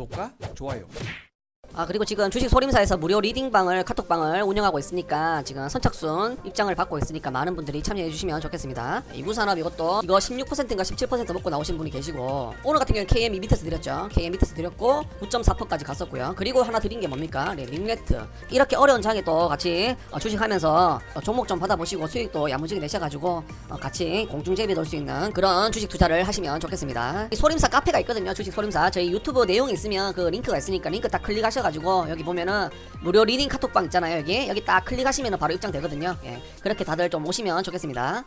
구독과 좋아요. 아 그리고 지금 주식 소림사에서 무료 리딩방을 카톡방을 운영하고 있으니까 지금 선착순 입장을 받고 있으니까 많은 분들이 참여해 주시면 좋겠습니다. 이구산업 이것도 이거 16%인가 17% 먹고 나오신 분이 계시고 오늘 같은 경우는 KM이 밑에서 드렸죠. KM 밑에서 드렸고 9.4%까지 갔었고요. 그리고 하나 드린 게 뭡니까? 네, 링네트. 이렇게 어려운 장에 또 같이 어, 주식하면서 어, 종목 좀 받아보시고 수익도 야무지게 내셔가지고 어, 같이 공중제비 넣을 수 있는 그런 주식 투자를 하시면 좋겠습니다. 이 소림사 카페가 있거든요. 주식 소림사. 저희 유튜브 내용이 있으면 그 링크가 있으니까 링크 딱 클릭하셔 가지고 여기 보면은 무료 리딩 카톡방 있잖아요 여기. 여기 딱 클릭하시면 바로 입장되거든요. 예. 그렇게 다들 좀 오시면 좋겠습니다.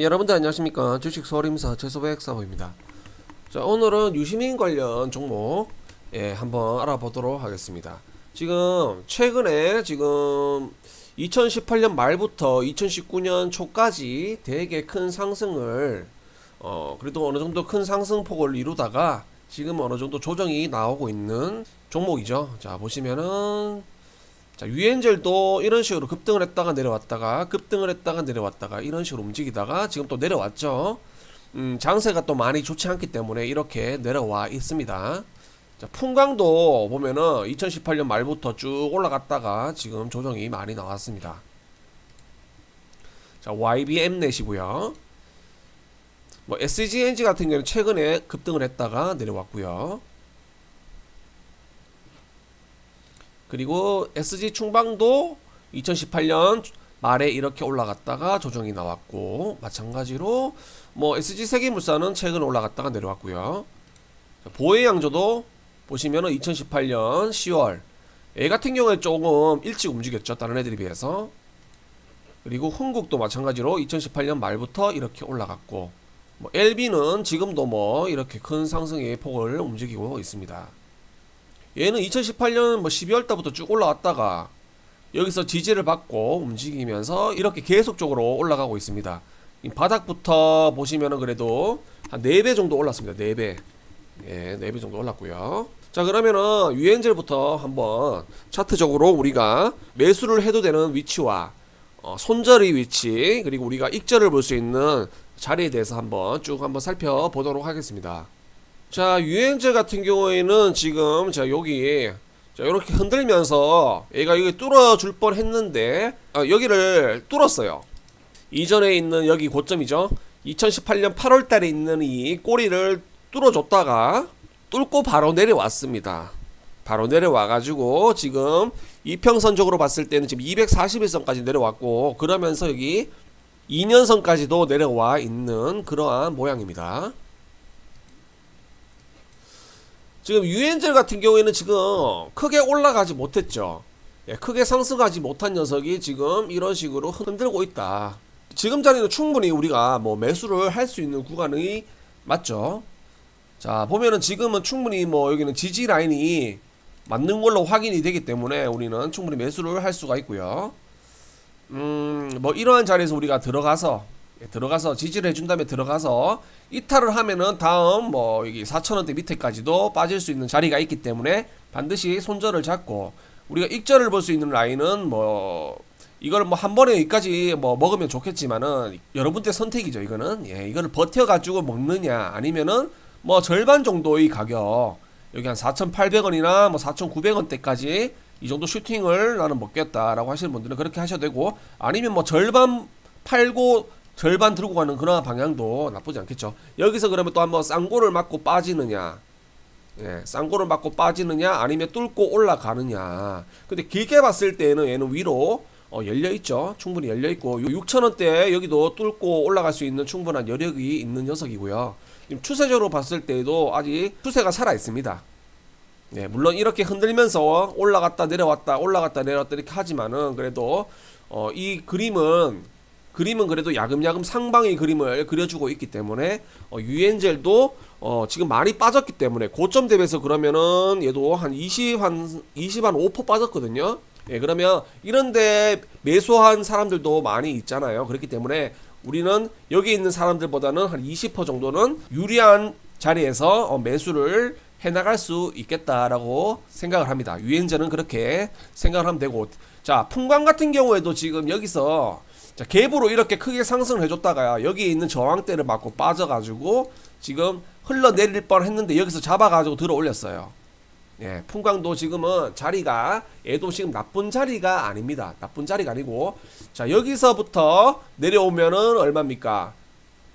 여러분들 안녕하십니까? 주식 소림사 최소백 사부입니다. 자 오늘은 유시민 관련 종목 예 한번 알아보도록 하겠습니다. 지금 최근에 지금 2018년 말부터 2019년 초까지 되게 큰 상승을 어 그래도 어느 정도 큰 상승폭을 이루다가 지금 어느 정도 조정이 나오고 있는 종목이죠. 자 보시면은 자, 유엔젤도 이런 식으로 급등을 했다가 내려왔다가 급등을 했다가 내려왔다가 이런 식으로 움직이다가 지금 또 내려왔죠. 음, 장세가 또 많이 좋지 않기 때문에 이렇게 내려와 있습니다. 자, 풍광도 보면은 2018년 말부터 쭉 올라갔다가 지금 조정이 많이 나왔습니다. 자, YBM넷이고요. 뭐 SGNG 같은 경우는 최근에 급등을 했다가 내려왔고요. 그리고 SG 충방도 2018년 말에 이렇게 올라갔다가 조정이 나왔고 마찬가지로 뭐 SG 세계물산은 최근 올라갔다가 내려왔고요. 자, 보혜 양조도 보시면은 2018년 10월 얘 같은 경우에 조금 일찍 움직였죠 다른 애들에 비해서 그리고 흥국도 마찬가지로 2018년 말부터 이렇게 올라갔고 뭐 LB는 지금도 뭐 이렇게 큰 상승의 폭을 움직이고 있습니다. 얘는 2018년 뭐 12월 달부터 쭉 올라왔다가 여기서 지지를 받고 움직이면서 이렇게 계속적으로 올라가고 있습니다. 이 바닥부터 보시면은 그래도 한 4배 정도 올랐습니다. 4배. 예, 4배 정도 올랐고요. 자, 그러면은 유엔젤부터 한번 차트적으로 우리가 매수를 해도 되는 위치와 어, 손절의 위치 그리고 우리가 익절을 볼 수 있는 자리에 대해서 한번 쭉 한번 살펴보도록 하겠습니다. 자, 유엔젤 같은 경우에는 지금 자 여기 자 이렇게 흔들면서 얘가 여기 뚫어줄 뻔 했는데 아, 여기를 뚫었어요. 이전에 있는 여기 고점이죠. 2018년 8월 달에 있는 이 꼬리를 뚫어줬다가 뚫고 바로 내려왔습니다. 바로 내려와가지고 지금 이평선적으로 봤을 때는 지금 241선까지 내려왔고 그러면서 여기 2년선까지도 내려와 있는 그러한 모양입니다. 지금 유엔젤 같은 경우에는 지금 크게 올라가지 못했죠. 예, 크게 상승하지 못한 녀석이 지금 이런 식으로 흔들고 있다. 지금 자리는 충분히 우리가 뭐 매수를 할 수 있는 구간이 맞죠. 자 보면은 지금은 충분히 뭐 여기는 지지 라인이 맞는 걸로 확인이 되기 때문에 우리는 충분히 매수를 할 수가 있고요. 음뭐 이러한 자리에서 우리가 들어가서 예, 들어가서 지지를 해준 다음에 들어가서 이탈을 하면은 다음 뭐 여기 4천원대 밑에까지도 빠질 수 있는 자리가 있기 때문에 반드시 손절을 잡고 우리가 익절을 볼 수 있는 라인은 뭐 이걸 뭐 한 번에 여기까지 뭐 먹으면 좋겠지만은 여러분들 선택이죠 이거는 예 이거를 버텨가지고 먹느냐 아니면은 뭐 절반 정도의 가격 여기 한 4,800원이나 뭐 4,900원대까지 이 정도 슈팅을 나는 먹겠다라고 하시는 분들은 그렇게 하셔도 되고 아니면 뭐 절반 팔고 절반 들고 가는 그런 방향도 나쁘지 않겠죠. 여기서 그러면 또 한번 쌍고를 맞고 빠지느냐, 예, 쌍고를 맞고 빠지느냐, 아니면 뚫고 올라가느냐. 근데 길게 봤을 때는 얘는 위로 어, 열려 있죠. 충분히 열려 있고 6천 원대 여기도 뚫고 올라갈 수 있는 충분한 여력이 있는 녀석이고요. 추세적으로 봤을 때도 아직 추세가 살아 있습니다. 네, 물론 이렇게 흔들면서 올라갔다 내려왔다 올라갔다 내려왔다 이렇게 하지만은 그래도 어, 이 그림은 그림은 그래도 야금야금 상방의 그림을 그려주고 있기 때문에 어, 유엔젤도 어, 지금 많이 빠졌기 때문에 고점 대비해서 그러면은 얘도 한 20, 한 20, 한 5% 빠졌거든요. 예, 그러면 이런데 매수한 사람들도 많이 있잖아요. 그렇기 때문에 우리는 여기 있는 사람들보다는 한 20% 정도는 유리한 자리에서 어, 매수를 해나갈 수 있겠다라고 생각을 합니다. 유엔제는 그렇게 생각을 하면 되고 자 풍광 같은 경우에도 지금 여기서 자 갭으로 이렇게 크게 상승을 해줬다가 여기 있는 저항대를 맞고 빠져가지고 지금 흘러내릴 뻔 했는데 여기서 잡아가지고 들어 올렸어요. 예, 풍광도 지금은 자리가 얘도 지금 나쁜 자리가 아닙니다. 나쁜 자리가 아니고 자 여기서부터 내려오면은 얼마입니까?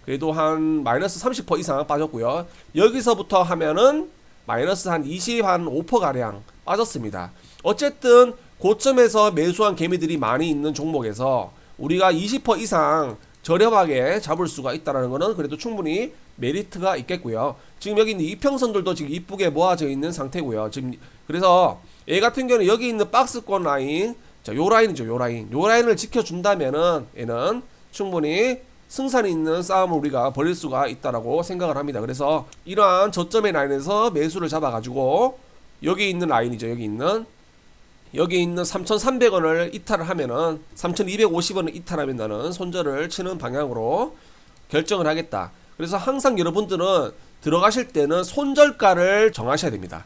그래도 한 마이너스 30% 이상 빠졌고요. 여기서부터 하면은 마이너스 한 20, 한 5% 가량 빠졌습니다. 어쨌든 고점에서 매수한 개미들이 많이 있는 종목에서 우리가 20% 이상 저렴하게 잡을 수가 있다라는 거는 그래도 충분히 메리트가 있겠고요. 지금 여기 있는 이평선들도 지금 이쁘게 모아져 있는 상태고요. 지금 그래서 얘 같은 경우는 여기 있는 박스권 라인, 자, 요 라인이죠, 요 라인. 요 라인을 지켜준다면은 얘는 충분히 승산이 있는 싸움을 우리가 벌일 수가 있다라고 생각을 합니다. 그래서 이러한 저점의 라인에서 매수를 잡아가지고 여기 있는 라인이죠, 여기 있는 여기 있는 3,300원을 이탈을 하면은 3,250원을 이탈하면 나는 손절을 치는 방향으로 결정을 하겠다. 그래서 항상 여러분들은 들어가실 때는 손절가를 정하셔야 됩니다.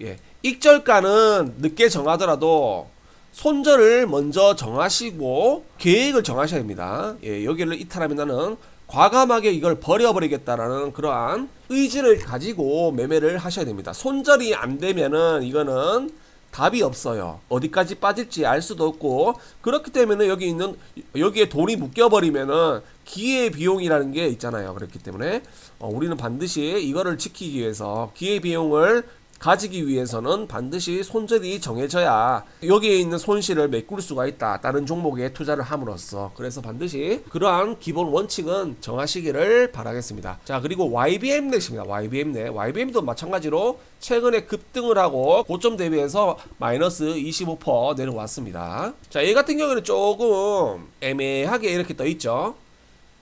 예. 익절가는 늦게 정하더라도 손절을 먼저 정하시고 계획을 정하셔야 됩니다. 예, 여기를 이탈하면 나는 과감하게 이걸 버려버리겠다라는 그러한 의지를 가지고 매매를 하셔야 됩니다. 손절이 안 되면은 이거는 답이 없어요. 어디까지 빠질지 알 수도 없고 그렇기 때문에 여기 있는 여기에 돈이 묶여 버리면은 기회 비용이라는 게 있잖아요. 그렇기 때문에 어, 우리는 반드시 이거를 지키기 위해서 기회 비용을 가지기 위해서는 반드시 손절이 정해져야 여기에 있는 손실을 메꿀 수가 있다. 다른 종목에 투자를 함으로써. 그래서 반드시 그러한 기본 원칙은 정하시기를 바라겠습니다. 자, 그리고 YBM 넷입니다. YBM 넷. YBM도 마찬가지로 최근에 급등을 하고 고점 대비해서 마이너스 25% 내려왔습니다. 자, 얘 같은 경우에는 조금 애매하게 이렇게 떠 있죠.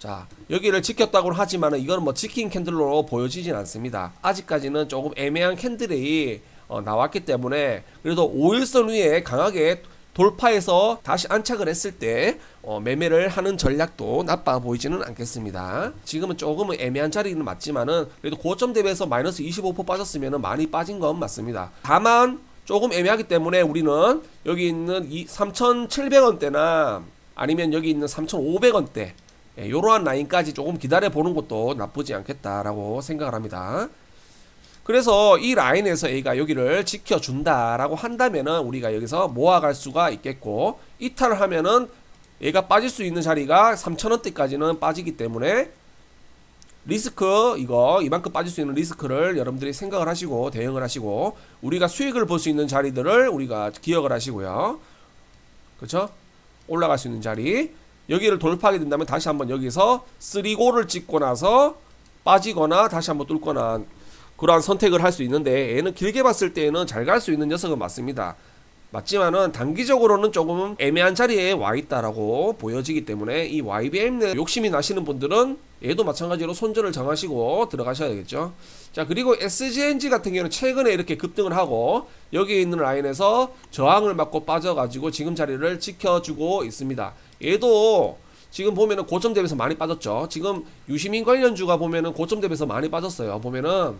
자 여기를 지켰다고 하지만 이거는 뭐 지킨 캔들로 보여지진 않습니다. 아직까지는 조금 애매한 캔들이 어, 나왔기 때문에 그래도 5일선 위에 강하게 돌파해서 다시 안착을 했을 때 어, 매매를 하는 전략도 나빠 보이지는 않겠습니다. 지금은 조금은 애매한 자리는 맞지만은 그래도 고점 대비해서 마이너스 25% 빠졌으면 많이 빠진 건 맞습니다. 다만 조금 애매하기 때문에 우리는 여기 있는 이 3,700원대나 아니면 여기 있는 3,500원대 예, 이러한 라인까지 조금 기다려 보는 것도 나쁘지 않겠다라고 생각을 합니다. 그래서 이 라인에서 A가 여기를 지켜준다라고 한다면은 우리가 여기서 모아갈 수가 있겠고 이탈을 하면은 얘가 빠질 수 있는 자리가 3천원대까지는 빠지기 때문에 리스크 이거 이만큼 빠질 수 있는 리스크를 여러분들이 생각을 하시고 대응을 하시고 우리가 수익을 볼 수 있는 자리들을 우리가 기억을 하시고요. 그렇죠? 올라갈 수 있는 자리 여기를 돌파하게 된다면 다시 한번 여기서 3고를 찍고 나서 빠지거나 다시 한번 뚫거나 그러한 선택을 할 수 있는데 얘는 길게 봤을 때는 잘 갈 수 있는 녀석은 맞습니다. 맞지만은 단기적으로는 조금 애매한 자리에 와 있다라고 보여지기 때문에 이 YBM 내 욕심이 나시는 분들은 얘도 마찬가지로 손절을 정하시고 들어가셔야 되겠죠. 자 그리고 SGNG 같은 경우는 최근에 이렇게 급등을 하고 여기 있는 라인에서 저항을 맞고 빠져가지고 지금 자리를 지켜주고 있습니다. 얘도 지금 보면은 고점 대비해서 많이 빠졌죠. 지금 유시민 관련주가 보면은 고점 대비해서 많이 빠졌어요. 보면은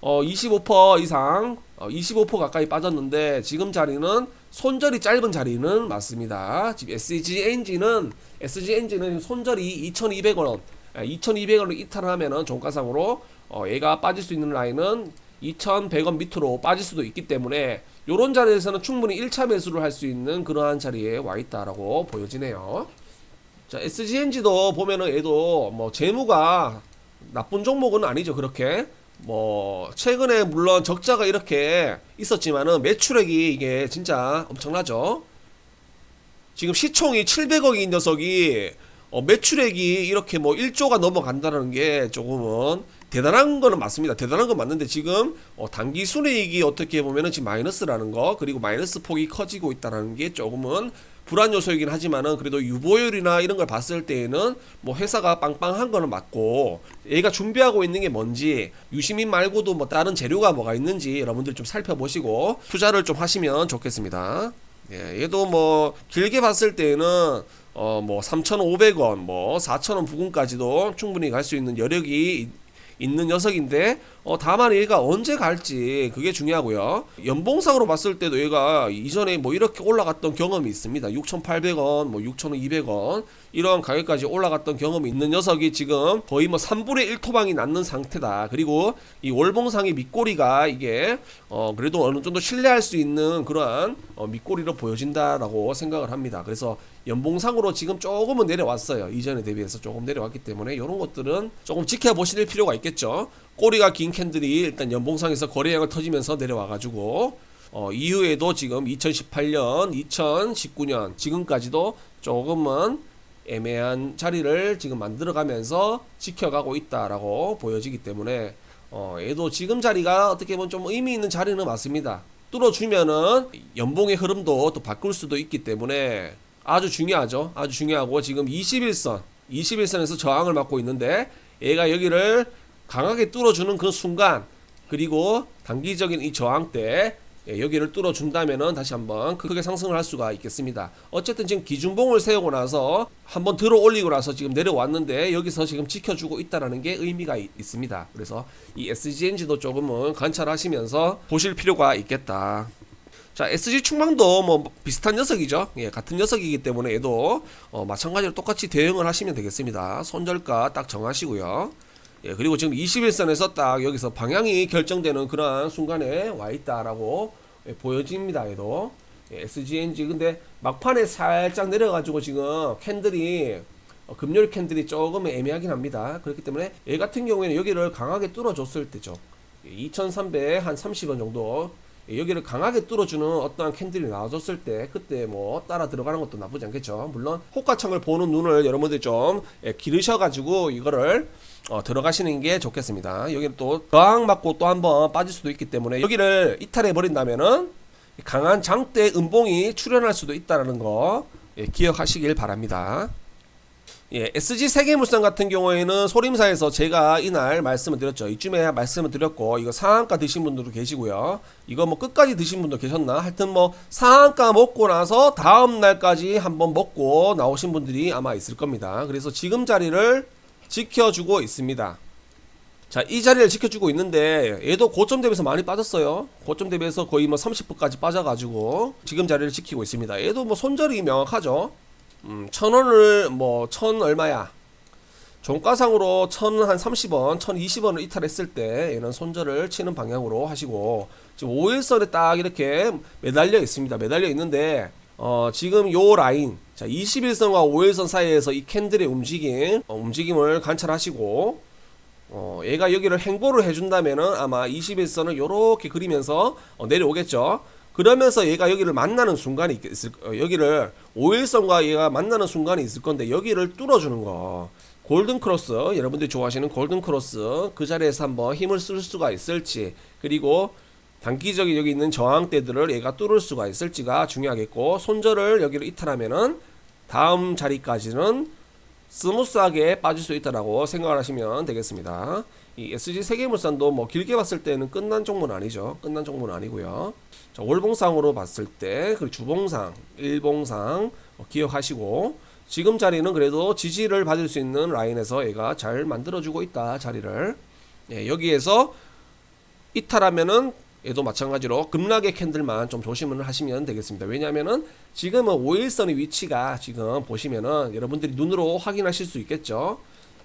어, 25% 이상, 어, 25% 가까이 빠졌는데 지금 자리는 손절이 짧은 자리는 맞습니다. 지금 SGNG는 SGNG는 손절이 2,200원, 2,200원을 이탈하면은 종가상으로 어, 얘가 빠질 수 있는 라인은 2,100원 밑으로 빠질 수도 있기 때문에 요런 자리에서는 충분히 1차 매수를 할 수 있는 그러한 자리에 와 있다라고 보여지네요. 자, SGNG도 보면은 얘도 뭐 재무가 나쁜 종목은 아니죠. 그렇게 뭐 최근에 물론 적자가 이렇게 있었지만은 매출액이 이게 진짜 엄청나죠. 지금 시총이 700억인 녀석이 어, 매출액이 이렇게 뭐 1조가 넘어간다는 게 조금은 대단한 거는 맞습니다. 대단한 건 맞는데 지금 어, 단기 순이익이 어떻게 보면은 지금 마이너스라는 거 그리고 마이너스 폭이 커지고 있다는 게 조금은 불안 요소이긴 하지만은 그래도 유보율이나 이런 걸 봤을 때에는 뭐 회사가 빵빵한 거는 맞고 얘가 준비하고 있는 게 뭔지 유시민 말고도 뭐 다른 재료가 뭐가 있는지 여러분들 좀 살펴보시고 투자를 좀 하시면 좋겠습니다. 예, 얘도 뭐 길게 봤을 때는 어뭐 3,500원, 뭐 4,000원 부근까지도 충분히 갈 수 있는 여력이 있- 있는 녀석인데 어, 다만 얘가 언제 갈지 그게 중요하고요. 연봉상으로 봤을 때도 얘가 이전에 뭐 이렇게 올라갔던 경험이 있습니다. 6,800원, 뭐 6,200원 이런 가격까지 올라갔던 경험이 있는 녀석이 지금 거의 뭐 3분의 1 토방이 났는 상태다. 그리고 이 월봉상의 밑꼬리가 이게 어 그래도 어느 정도 신뢰할 수 있는 그러한 어, 밑꼬리로 보여진다라고 생각을 합니다. 그래서 연봉상으로 지금 조금은 내려왔어요. 이전에 대비해서 조금 내려왔기 때문에 이런 것들은 조금 지켜보실 필요가 있겠죠. 꼬리가 긴 캔들이 일단 연봉상에서 거래량을 터지면서 내려와가지고 어, 이후에도 지금 2018년, 2019년 지금까지도 조금은 애매한 자리를 지금 만들어가면서 지켜가고 있다라고 보여지기 때문에 어, 얘도 지금 자리가 어떻게 보면 좀 의미 있는 자리는 맞습니다. 뚫어주면은 연봉의 흐름도 또 바꿀 수도 있기 때문에 아주 중요하죠. 아주 중요하고 지금 21선, 21선에서 저항을 맡고 있는데 얘가 여기를 강하게 뚫어주는 그 순간 그리고 단기적인 이 저항 때 예, 여기를 뚫어준다면은 다시 한번 크게 상승을 할 수가 있겠습니다. 어쨌든 지금 기준봉을 세우고 나서 한번 들어 올리고 나서 지금 내려왔는데 여기서 지금 지켜주고 있다라는 게 의미가 있, 있습니다. 그래서 이 SGNG도 조금은 관찰하시면서 보실 필요가 있겠다. 자, SG 충망도 뭐 비슷한 녀석이죠. 예, 같은 녀석이기 때문에 얘도 어, 마찬가지로 똑같이 대응을 하시면 되겠습니다. 손절가 딱 정하시고요. 예, 그리고 지금 21선에서 딱 여기서 방향이 결정되는 그러한 순간에 와 있다라고 예, 보여집니다. 얘도 예, SGNG 근데 막판에 살짝 내려가지고 지금 캔들이 어, 금요일 캔들이 조금 애매하긴 합니다. 그렇기 때문에 얘 같은 경우에는 여기를 강하게 뚫어줬을 때죠. 2,300 한 30원 정도 예, 여기를 강하게 뚫어주는 어떠한 캔들이 나와줬을 때 그때 뭐 따라 들어가는 것도 나쁘지 않겠죠. 물론 호가청을 보는 눈을 여러분들이 좀 예, 기르셔가지고 이거를 어, 들어가시는 게 좋겠습니다. 여기는 또 저항 맞고 또 한번 빠질 수도 있기 때문에 여기를 이탈해 버린다면은 강한 장대 음봉이 출현할 수도 있다는 거 예, 기억하시길 바랍니다. 예, SG 세계물산 같은 경우에는 소림사에서 제가 이날 말씀을 드렸죠. 이쯤에 말씀을 드렸고 이거 상한가 드신 분들도 계시고요. 이거 뭐 끝까지 드신 분도 계셨나? 하여튼 뭐 상한가 먹고 나서 다음 날까지 한번 먹고 나오신 분들이 아마 있을 겁니다. 그래서 지금 자리를 지켜주고 있습니다. 자, 이 자리를 지켜주고 있는데 얘도 고점 대비해서 많이 빠졌어요. 고점 대비해서 거의 뭐 30%까지 빠져가지고 지금 자리를 지키고 있습니다. 얘도 뭐 손절이 명확하죠. 음, 천 원을 뭐 천 얼마야? 종가상으로 천한 30원, 천 20원을 이탈했을 때 얘는 손절을 치는 방향으로 하시고 지금 5일선에 딱 이렇게 매달려 있습니다. 매달려 있는데 어, 지금 요 라인 자 21선과 5일선 사이에서 이 캔들의 움직임 어, 움직임을 관찰하시고 어, 얘가 여기를 행보를 해준다면은 아마 21선을 요렇게 그리면서 어, 내려오겠죠. 그러면서 얘가 여기를 만나는 순간이 있- 있을 어, 여기를 5일선과 얘가 만나는 순간이 있을 건데 여기를 뚫어주는 거. 골든 크로스 여러분들이 좋아하시는 골든 크로스 그 자리에서 한번 힘을 쓸 수가 있을지 그리고 단기적인 여기 있는 저항대들을 얘가 뚫을 수가 있을지가 중요하겠고 손절을 여기를 이탈하면은 다음 자리까지는 스무스하게 빠질 수 있다라고 생각을 하시면 되겠습니다. 이 SG 세계물산도 뭐 길게 봤을 때는 끝난 종목은 아니죠. 끝난 종목은 아니고요. 자, 월봉상으로 봤을 때 그리고 주봉상, 일봉상 어, 기억하시고 지금 자리는 그래도 지지를 받을 수 있는 라인에서 얘가 잘 만들어주고 있다 자리를 예, 여기에서 이탈하면은 얘도 마찬가지로 급락의 캔들만 좀 조심을 하시면 되겠습니다. 왜냐하면은 지금은 5일선의 위치가 지금 보시면은 여러분들이 눈으로 확인하실 수 있겠죠.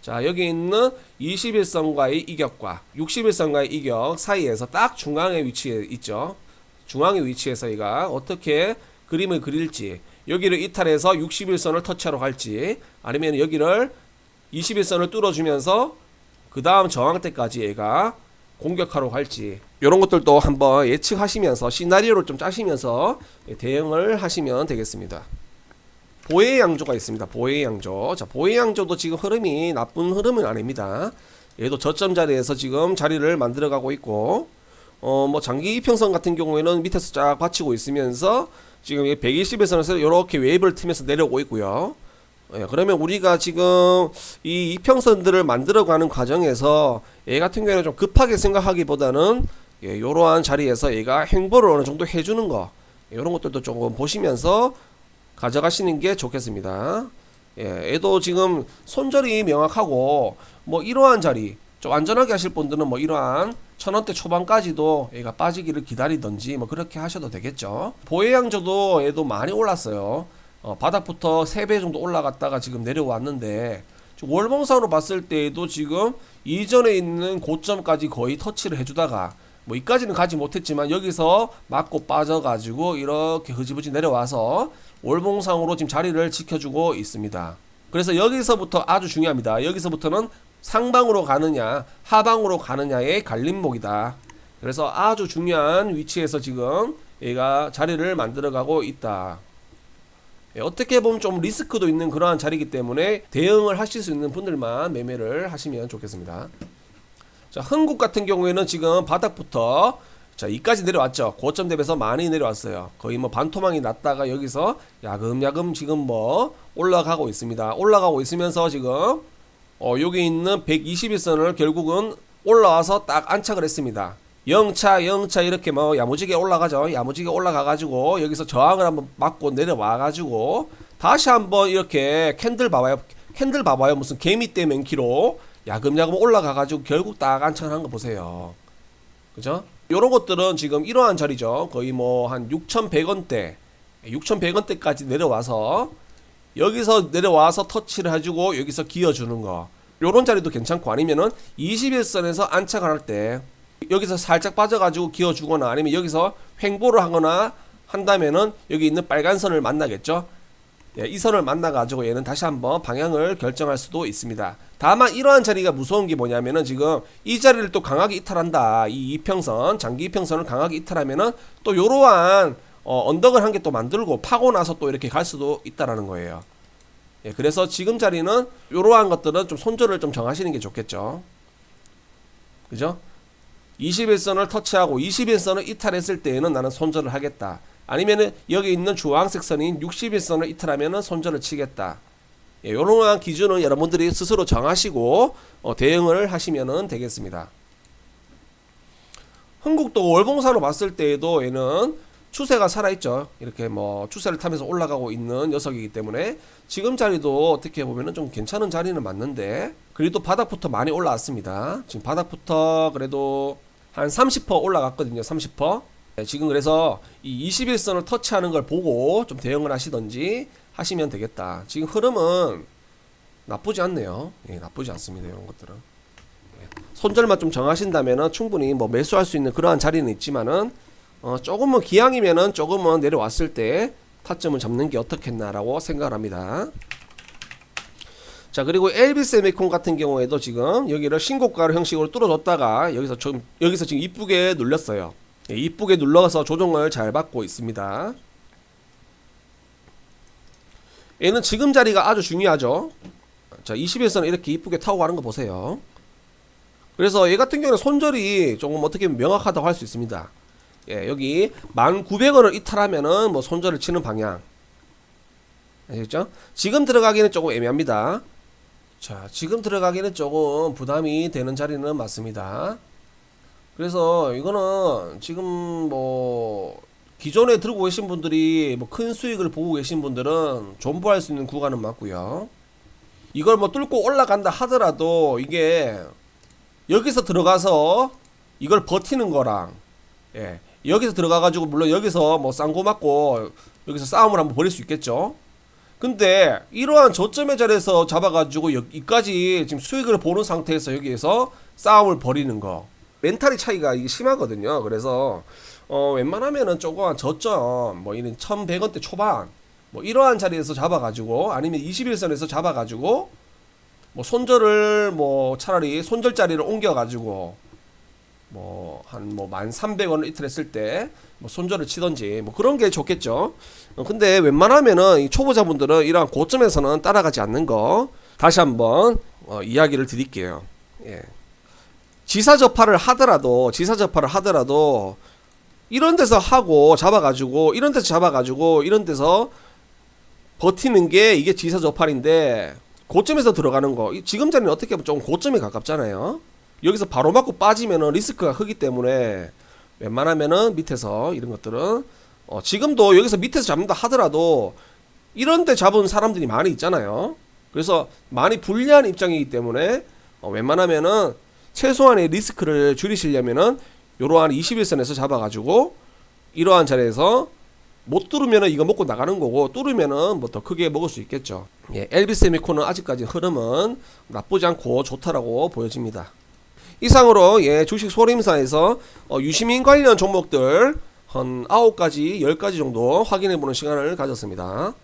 자 여기 있는 21선과의 이격과 61선과의 이격 사이에서 딱 중앙의 위치에 있죠. 중앙의 위치에서 얘가 어떻게 그림을 그릴지 여기를 이탈해서 61선을 터치하러 갈지 아니면 여기를 21선을 뚫어주면서 그 다음 저항대까지 얘가 공격하러 갈지 이런 것들도 한번 예측하시면서 시나리오를 좀 짜시면서 예, 대응을 하시면 되겠습니다. 보혜 양조가 있습니다. 보혜 양조. 자, 보혜 양조도 지금 흐름이 나쁜 흐름은 아닙니다. 얘도 저점 자리에서 지금 자리를 만들어가고 있고, 어, 뭐 장기 이평선 같은 경우에는 밑에서 쫙 받치고 있으면서 지금 120에서는 이렇게 웨이브를 트면서 내려오고 있고요. 예, 그러면 우리가 지금 이 이평선들을 만들어가는 과정에서 얘 같은 경우에는 좀 급하게 생각하기보다는 예, 이러한 자리에서 얘가 행보를 어느 정도 해주는 거 이런 것들도 조금 보시면서 가져가시는 게 좋겠습니다. 예, 얘도 지금 손절이 명확하고 뭐 이러한 자리 좀 안전하게 하실 분들은 뭐 이러한 천 원대 초반까지도 얘가 빠지기를 기다리던지 뭐 그렇게 하셔도 되겠죠. 보혜양저도 얘도 많이 올랐어요. 어, 바닥부터 3배 정도 올라갔다가 지금 내려왔는데 월봉상으로 봤을 때에도 지금 이전에 있는 고점까지 거의 터치를 해주다가 뭐 이까지는 가지 못했지만 여기서 맞고 빠져가지고 이렇게 흐지부지 내려와서 월봉상으로 지금 자리를 지켜주고 있습니다. 그래서 여기서부터 아주 중요합니다. 여기서부터는 상방으로 가느냐 하방으로 가느냐의 갈림목이다. 그래서 아주 중요한 위치에서 지금 얘가 자리를 만들어가고 있다. 예, 어떻게 보면 좀 리스크도 있는 그러한 자리이기 때문에 대응을 하실 수 있는 분들만 매매를 하시면 좋겠습니다. 자, 흥국 같은 경우에는 지금 바닥부터 자, 이까지 내려왔죠. 고점 대비해서 많이 내려왔어요. 거의 뭐 반토막이 났다가 여기서 야금야금 지금 뭐 올라가고 있습니다. 올라가고 있으면서 지금 어, 여기 있는 121선을 결국은 올라와서 딱 안착을 했습니다. 영차 영차 이렇게 뭐 야무지게 올라가죠. 야무지게 올라가가지고 여기서 저항을 한번 맞고 내려와가지고 다시 한번 이렇게 캔들 봐봐요. 캔들 봐봐요. 무슨 개미떼 맨키로 야금야금 올라가가지고 결국 딱 안착을 한 거 보세요. 그죠? 요런 것들은 지금 이러한 자리죠. 거의 뭐 한 6,100원대, 6,100원대까지 내려와서 여기서 내려와서 터치를 해주고 여기서 기어주는 거. 요런 자리도 괜찮고 아니면은 21선에서 안착을 할 때 여기서 살짝 빠져가지고 기어주거나 아니면 여기서 횡보를 하거나 한다면은 여기 있는 빨간 선을 만나겠죠. 예, 이 선을 만나가지고 얘는 다시 한번 방향을 결정할 수도 있습니다. 다만 이러한 자리가 무서운 게 뭐냐면은 지금 이 자리를 또 강하게 이탈한다. 이 이평선, 장기 이평선을 강하게 이탈하면은 또 이러한 어, 언덕을 한 개 또 만들고 파고 나서 또 이렇게 갈 수도 있다라는 거예요. 예, 그래서 지금 자리는 이러한 것들은 좀 손절을 좀 정하시는 게 좋겠죠. 그죠? 21선을 터치하고 21선을 이탈했을 때에는 나는 손절을 하겠다. 아니면은 여기 있는 주황색 선인 61선을 이탈하면은 손절을 치겠다. 예, 이러한 기준은 여러분들이 스스로 정하시고 어, 대응을 하시면 되겠습니다. 흥국도 월봉사로 봤을 때에도 얘는 추세가 살아있죠. 이렇게 뭐 추세를 타면서 올라가고 있는 녀석이기 때문에 지금 자리도 어떻게 보면은 좀 괜찮은 자리는 맞는데 그래도 바닥부터 많이 올라왔습니다. 지금 바닥부터 그래도 한 30% 올라갔거든요. 30%. 네, 지금 그래서 이 21선을 터치하는 걸 보고 좀 대응을 하시던지 하시면 되겠다. 지금 흐름은 나쁘지 않네요. 예, 나쁘지 않습니다. 이런 것들은. 예, 손절만 좀 정하신다면은 충분히 뭐 매수할 수 있는 그러한 자리는 있지만은 어, 조금은 기왕이면은 조금은 내려왔을 때 타점을 잡는 게 어떻겠나라고 생각을 합니다. 자 그리고 엘비세미콘 같은 경우에도 지금 여기를 신고가를 형식으로 뚫어줬다가 여기서 좀 여기서 지금 이쁘게 눌렸어요. 예, 이쁘게 눌러서 조정을 잘 받고 있습니다. 얘는 지금 자리가 아주 중요하죠. 자 21선을 이렇게 이쁘게 타고 가는 거 보세요. 그래서 얘 같은 경우는 손절이 조금 어떻게 명확하다고 할 수 있습니다. 예, 여기 1,900원을 이탈하면은 뭐 손절을 치는 방향. 아시겠죠? 지금 들어가기는 조금 애매합니다. 자, 지금 들어가기는 조금 부담이 되는 자리는 맞습니다. 그래서 이거는 지금 뭐 기존에 들고 계신 분들이 뭐 큰 수익을 보고 계신 분들은 존버할 수 있는 구간은 맞고요. 이걸 뭐 뚫고 올라간다 하더라도 이게 여기서 들어가서 이걸 버티는 거랑 예. 여기서 들어가 가지고 물론 여기서 뭐 쌍고 맞고 여기서 싸움을 한번 벌일 수 있겠죠. 근데 이러한 저점의 자리에서 잡아 가지고 여기까지 지금 수익을 보는 상태에서 여기에서 싸움을 벌이는 거 멘탈이 차이가 심하거든요. 그래서 어 웬만하면은 조금 저점 뭐 이런 1,100원대 초반 뭐 이러한 자리에서 잡아가지고 아니면 21선에서 잡아가지고 뭐 손절을 뭐 차라리 손절 자리를 옮겨가지고 뭐 한뭐 1,300원을 이틀 했을 때 뭐 손절을 치던지 뭐 그런 게 좋겠죠. 어, 근데 웬만하면은 이 초보자분들은 이러한 고점에서는 따라가지 않는 거 다시 한번 어, 이야기를 드릴게요. 예. 지사 접하를 하더라도 지사 접하를 하더라도 이런 데서 하고 잡아가지고 이런 데서 잡아가지고 이런 데서 버티는 게 이게 지사 접할인데 고점에서 들어가는 거 이- 지금 자리는 어떻게 보면 좀 고점에 가깝잖아요. 여기서 바로 맞고 빠지면은 리스크가 크기 때문에 웬만하면은 밑에서 이런 것들은 어, 지금도 여기서 밑에서 잡는다 하더라도 이런 데 잡은 사람들이 많이 있잖아요. 그래서 많이 불리한 입장이기 때문에 어, 웬만하면은 최소한의 리스크를 줄이시려면은 이러한 21선에서 잡아가지고 이러한 자리에서 못 뚫으면은 이거 먹고 나가는 거고 뚫으면은 뭐 더 크게 먹을 수 있겠죠. 예, 엘비스 세미코는 아직까지 흐름은 나쁘지 않고 좋다라고 보여집니다. 이상으로 예, 주식 소림사에서 어, 유시민 관련 종목들 한 9가지, 10가지 정도 확인해 보는 시간을 가졌습니다.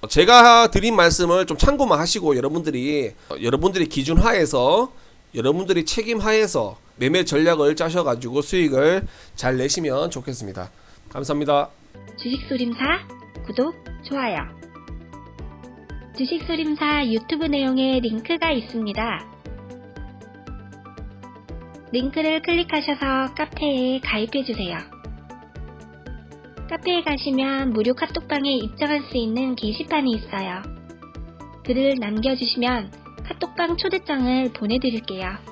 어, 제가 드린 말씀을 좀 참고만 하시고 여러분들이 어, 여러분들이 기준 하에서 여러분들이 책임 하에서 매매 전략을 짜셔 가지고 수익을 잘 내시면 좋겠습니다. 감사합니다. 주식소림사 구독, 좋아요. 주식소림사 유튜브 내용에 링크가 있습니다. 링크를 클릭하셔서 카페에 가입해주세요. 카페에 가시면 무료 카톡방에 입장할 수 있는 게시판이 있어요. 글을 남겨주시면 카톡방 초대장을 보내드릴게요.